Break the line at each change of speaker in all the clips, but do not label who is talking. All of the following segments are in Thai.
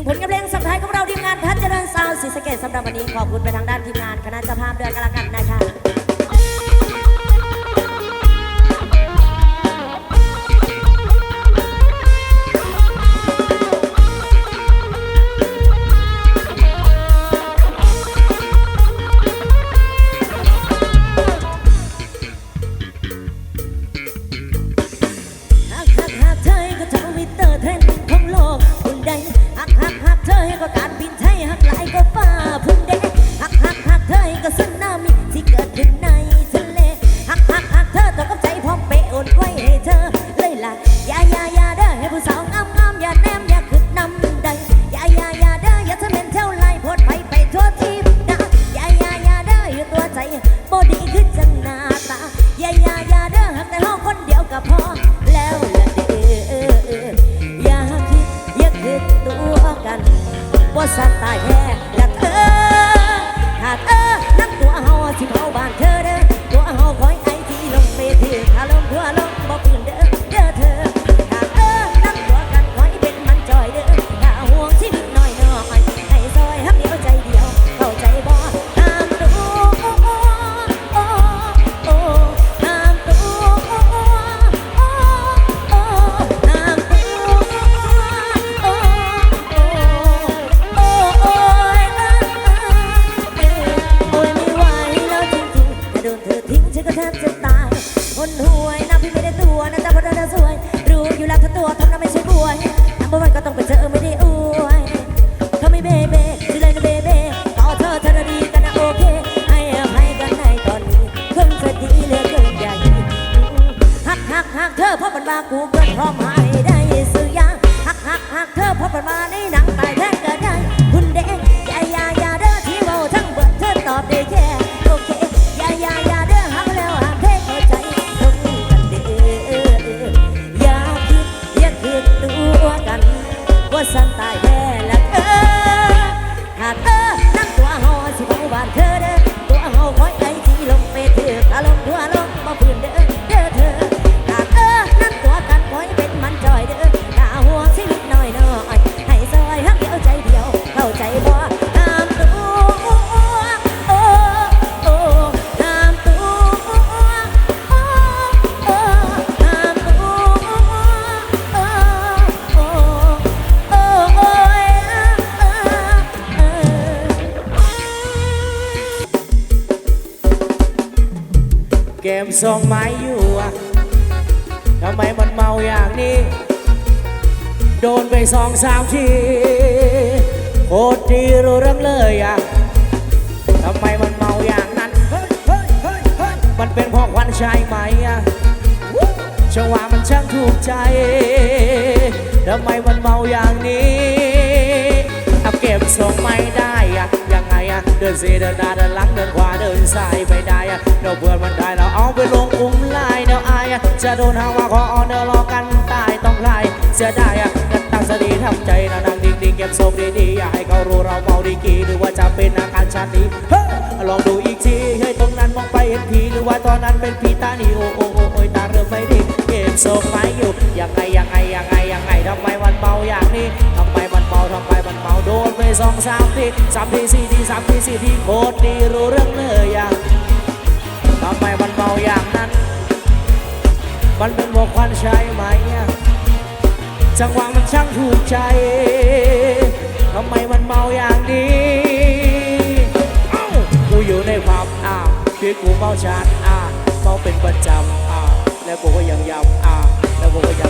นึ่งผลงานเพลงสับท้ายของเราทีมงานทัศน์เจริญซาวด์ศรีสเกษสำหรับวันนี้ขอบคุณไปทางด้านทีมงานคณะเจ้าภาพเด้วยกันละกันนะคะหากหักหักเธอก็ทวิตเตอร์เทรน หักเธอก็การบิ ว่า เกมทรงไม้อยู่อะทำ
ไมมันเมาอย่างนี้ โดนไปสองสามทีโคตรดีรู้เรื่องเลยอะทำไมมันเมาอย่างนั้นเฮ้ยเฮ้ยเฮ้ยมันเป็นเพราะควันใช่ไหมอะจังหวะมันช่างถูกใจทำไมมันเมาอย่างนี้เอาเก็บทรงไม่ได้อะยังไงอะ เดินสีเดินหน้าเดินหลังเดินขวาเดินซ้ายไม่ได้อะเดี๋ยวเพื่อนมันได้เราเอาไปลงอุ้มไล่เดี๋ยวอายอะจะโดนหาว่าขอเอาเดี๋ยวรอกันตายต้องใครเสียไดายอะกันตั้งสติทำใจนะนั่งนิ่งเก็บทรงดีๆอย่าให้เขารู้เราเมาดีกี่หรือว่าจะเป็นอาการชาตินี้ลองดูอีกทีเฮ้ยตรงนั้นมองไปเห็นผีหรือว่าตอนนั้นเป็นผีตาหนีโอโอ้โอ้โอ้ยตา สองสามทีสามทีสี่ทีสามทีสี่ทีโคตรดีรู้เรื่องเลยอย่างทำไมมันเมาอย่างนั้น มันเป็นบวกควันใช่ไหมจังหวะมันช่างถูกใจทำไมมันเมาอย่างนี้กูอยู่ในผับอ่าคือกูเมาชาดอ่าเมาเป็นประจำอ่าแล้วกูก็ยังยำอ่าแล้วกูก็ยัง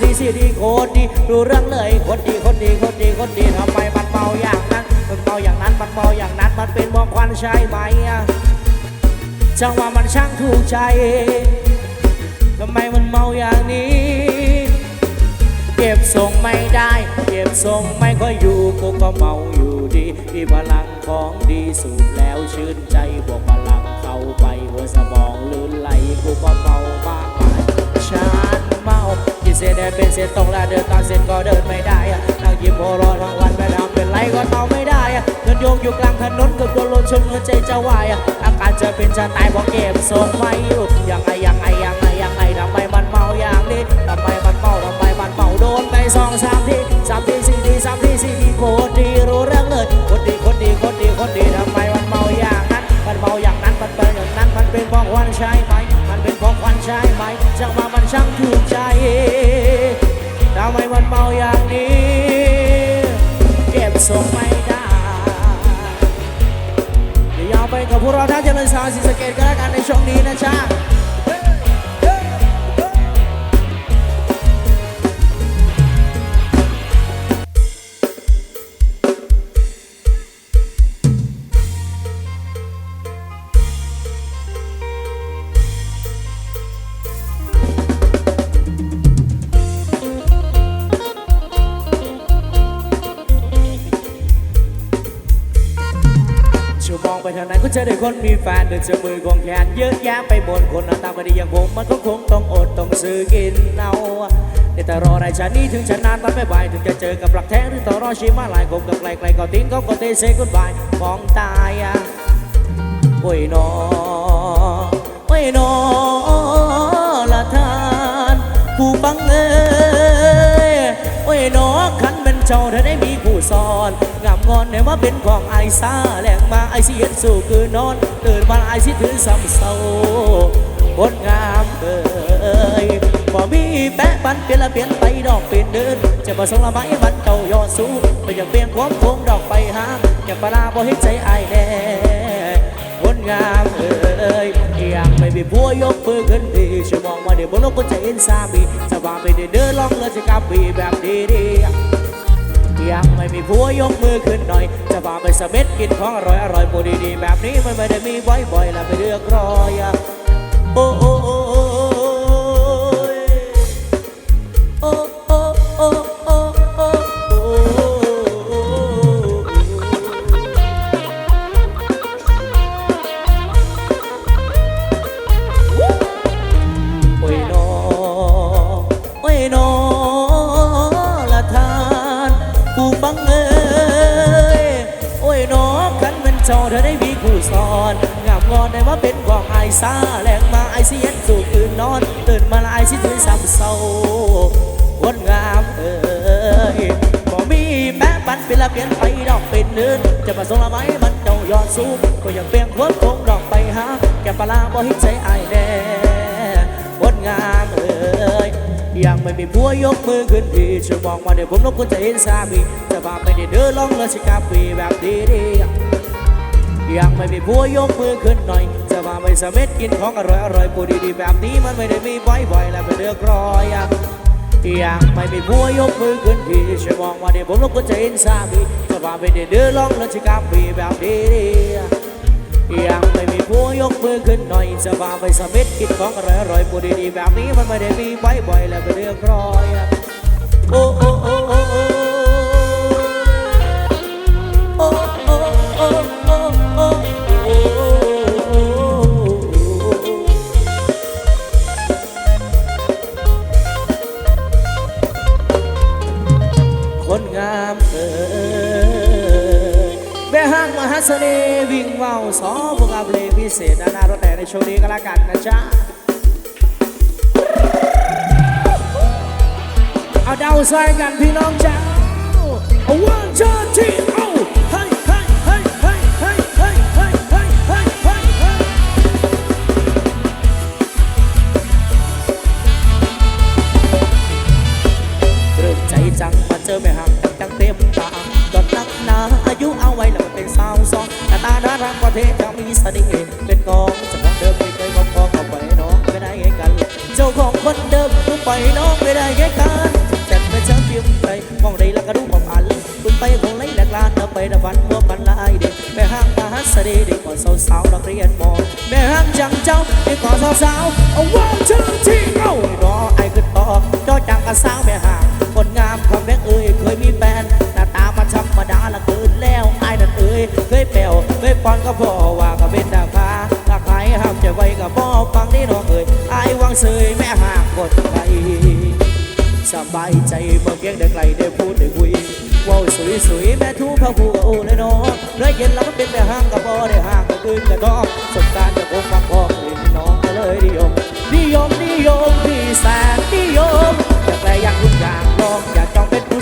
ทีสี่ทีสามทีสี่ทีโคตรดีดูเรื่องเลยโคตรดีโคตรดีโคตรดีคตรดีทำไมมันเมาอย่างนั้นมันเมาอย่างนั้นมันเมาอย่างนั้นมันเป็นมองควันใช่ไหมจังหวะมันช่างถูกใจทำไมมันเมาอย่างนี้ เก็บทรงไม่ได้ เก็บทรงไม่ค่อยอยู่กูก็เมาอยู่ดีมีพลังของดีสูบแล้วชื่นใจบวกพลังเข้าไปหัวสมองลื่นไหลกูก็เมา สียแดงเป็นเสียตรงและเดินตามเส้นก็เดินไม่ได้นั่งยิ้มหัวเรอทั้งวันไม่ทำเป็นไรก็เตาไม่ได้เงินโยงอยู่กลางถนนเกือบโดนรถชนหัวใจจะวายอาการจะเป็นจะตายเพราะเก็บทรงไม่หยุดยังไงยังไงยังไงยังไงทำไมมันเมาอย่างนี้ทำไมมันเมาทำไมมันเมาโดนไปสองสามทีสามที ใช่ไหมจังมามันช่างถูกใจทำไมมันเมาอย่างนี้ เก็บทรงไม่ได้เดี๋ยวยาวไปกับพวกเราท่านเจริญสาวสิสเกตกันแล้วกันในช่วงนี้นะจ๊ะ เจอแต่คนมีแฟนเดินเจอมือของแขนเยอะแยะไปหมดคนหน้าตาไม่ดีอย่างผมมันก็คงต้องอดต้องซื้อกินเอาแต่แต่รอในชานี้ถึงฉันนานมันไม่ไหวถึงจะเจอกับหลักแท้หรือต่อรอชีมาหลายคงกับไกลไกลก็ทิ้งก็ก็เทเซกุดบายมองตายอะโอ้ยนอโอ้ยนอละทานผู้บังเอิญโอ้ยนอขัน จ้าเธอได้มีผู้สอนงามงอนเนี่ยว่าเป็นของไอซาแหลงมาไอซีเห็นสู่คือนอนตื่นมาไอซีถือซ้ำเศร้าคนงามเอ่ยบ่มีแปะปันเปลี่ยนละเปลี่ยนไปดอกเป็นเดิน จะมาส่งละไม้มันเจ้ายอดสูงไปอยากเปลี่ยนความคงดอกไปหาแก่ปลาบ่เห็นใจไอแน่คนงามเอ่ยยังไม่มีผัวยกมือขึ้นดีช่วยมองมาเดี๋ยวบนโลกก็จะเห็นสามีจะว่าไปเดินลองเลยจะกลับปีแบบดีๆ ยังไม่มีผัวยกมือขึ้นหน่อย จะพาไปสะเม็ดกินของอร่อยอร่อยปูดีๆแบบนี้มันไม่ได้มีบ่อยๆแล้วไปเลือกรอยอะโอ้โอ้โอ้โอ้ ซาแหลงมาไอายสิเย็นสู่ตื่นนอน ตื่นมาละไอายสิตื่นซ้ำเศร้าคนงามเอ้ยบ่มีแม้ปันเป็นละเปลี่ยนไปดอกเป็นเนินจะมาส่งละไม้มันเจ้ายอดสูงก็ยังเปลี่ยนควบคงดอกไปหาแกปลาบ่หิใจไอายแน่คนงามเอ่ยยังไม่มีผัวยกมือขึ้นทีช่วยมองมาเดี๋ยวผมรบกวนจะเห็นสามีจะพาไปเดินลองเลยสิกาปีแบบดีดียังไม่มีผัวยกมือขึ้นหน่อย จะพาไปสะเม็ดกินของอร่อยอร่อยปูดีๆแบบนี้มันไม่ได้มีบ่อยๆแล้วไปเลือกรอยอะยังไม่มีผัวยกมือขึ้นทีช่วยมองมาเดี๋ยวผมรบกวนจะเห็นสามีจะพาไปเดินลองเลยสิกาปีแบบดีดีๆยังไม่มีผัวยกมือขึ้นหน่อยจะพาไปสะเม็ดกินของอร่อยอร่อยปูดีๆแบบนี้มันไม่ได้มีบ่อยๆแล้วไปเรียกรอยอะโอ้โอ้โอ้โอ้ สเสน่ห์วิ่งว่าวสอพวกอาเพลงพิเศษนานารถแต่ในโชว์นี้ก็แล้วกันนะจ๊ะ เอาเดาใส่กันพี่น้องจ้าเอา น่ารักกว่าเทจะมีเสน่ห์เป็นกองจ้าของเดิมไม่เคยบอกของเอาไปน้องไม่ได้ไงกัน เจ้าของคนเดิมรู้ไปน้องไม่ได้ไงกันจัดไปเช้าเพียงใจมองได้แล้วก็รู้ความอันคุณไปคงไล่แหลกลานเอาไปดับวันมัวปันลายเด็กแม่ห้างมหาเสน่ห์เด็กก่อนสาวสาวๆนักเรียนมอแม่ห้างจังเจ้าเด็กก่อนสาวสาวๆเอาว้าวเชิญที่เอารอไอ้ขึ้นต่อจอจังกับสาวแม่ห้างคนงามความเอ้ย ปฟังก็พอว่าก็เป็นตาคาตาใครห้ามจะไว้ก็บอฟังนี่น้องเอ่ยไอ้วังเสยแม่หากกดไกสบายใจเมื่อเพียงได้ไกลได้พูดได้คุยว้าสวยสวยแม่ทูพระผู้โอ้เลยน้องเนื้เย็นแล้วก็เป็นแต่ห้างกระบอได้ห้างกระคืนกระดองสมการจะคงฟังพอกลิ่น้องก็เลยนิยมนิยมนิยมพี่แสนนิยมอยากแปลอยากรุ่งอยากลองอยาก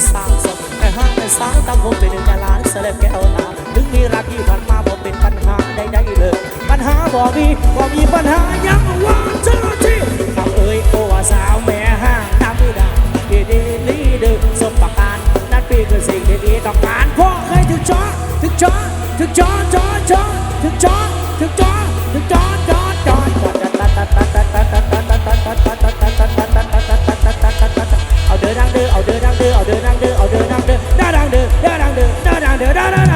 sáng sớm ngày hai ngày sáng ta vô về đường Đà Lạt sẽ đẹp kéo ta đứng đi ra khi văn ma bỏ bên văn hóa đây đây được văn hóa bỏ đi bỏ đi văn hóa nhắm one two chi mà ơi ô à sao mẹ hàng nam đi đà đi đi lý được sông bạc an đã bị cái gì để đi đọc án vô hay thực chó thực chó thực chó chó chó thực chó thực chó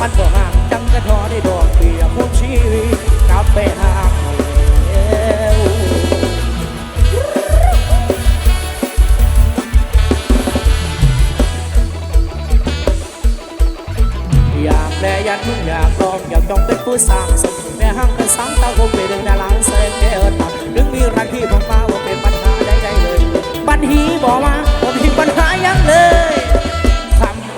มันบ่งางจังกระทอได้ดอกเบี้ยคงชีวิตกับไปหาเขาแวอยากแลอยักทุกอยากลองอยากต้องเป็นผู้สร้างสมแม่ห้างกันสังตาคงไปเดินดาราแสงเก้วตับนึงมีรักที่มอกมาว่าเป็นปัญหาใดๆเลย ปัญหีบอกมาว่าผมมีปัญหายังเลย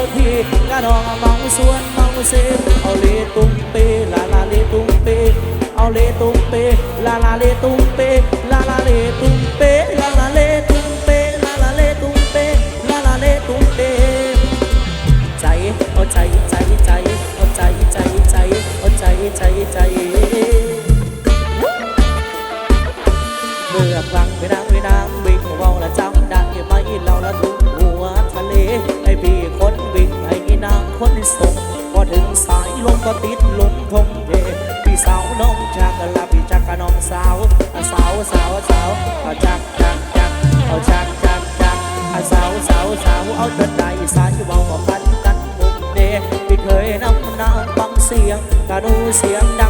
ชิดพี่กะดองมองสวนมองเซเอาเลตุ้งเปลาลาเลตุ้งเปเอาเลตุ้งเปลาลาเลตุ้งเปลาลาเลตุ้งเป เสียงดัง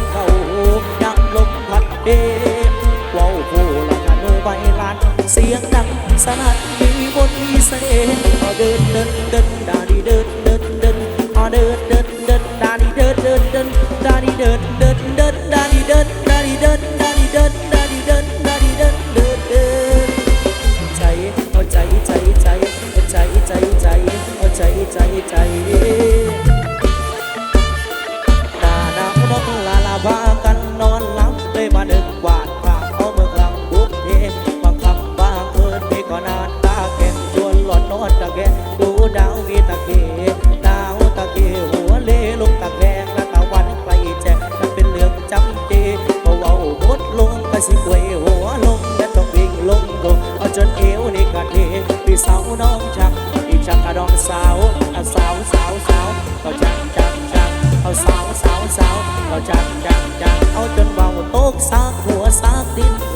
น้องสาวเอาสาวสาวสาวเอาจังจังจังเอาสาวสาวสาวเอาจังจังจังเอาจนเบาโตกสากหัวสากดินเก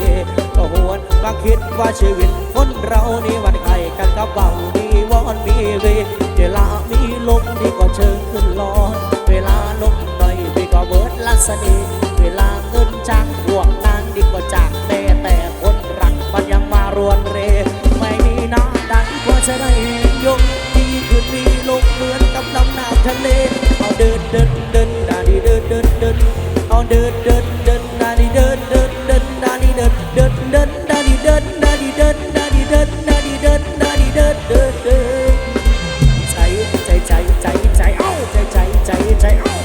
ก็หวนมาคิดว่าชีวิตคนเรานี่วันใครกันกับเบามีวอนมีเวเวลามีลมนี่ก็เชิงขึ้นลอนเวลาลมหน่อยพี่ก็เบิดลักษณะ ทะเลเอาเดินเดินเดินดาดีเดินเดินเดินเอาเดินเดินเดินดาดีเดินเดินเดินดาดีเดินเดินเดินดาดีเดินดาดีเดินดาดีเดินดาดีเดินดาดีเดินเดินใจใจใจใจใจเอาใจใจใจใจเอา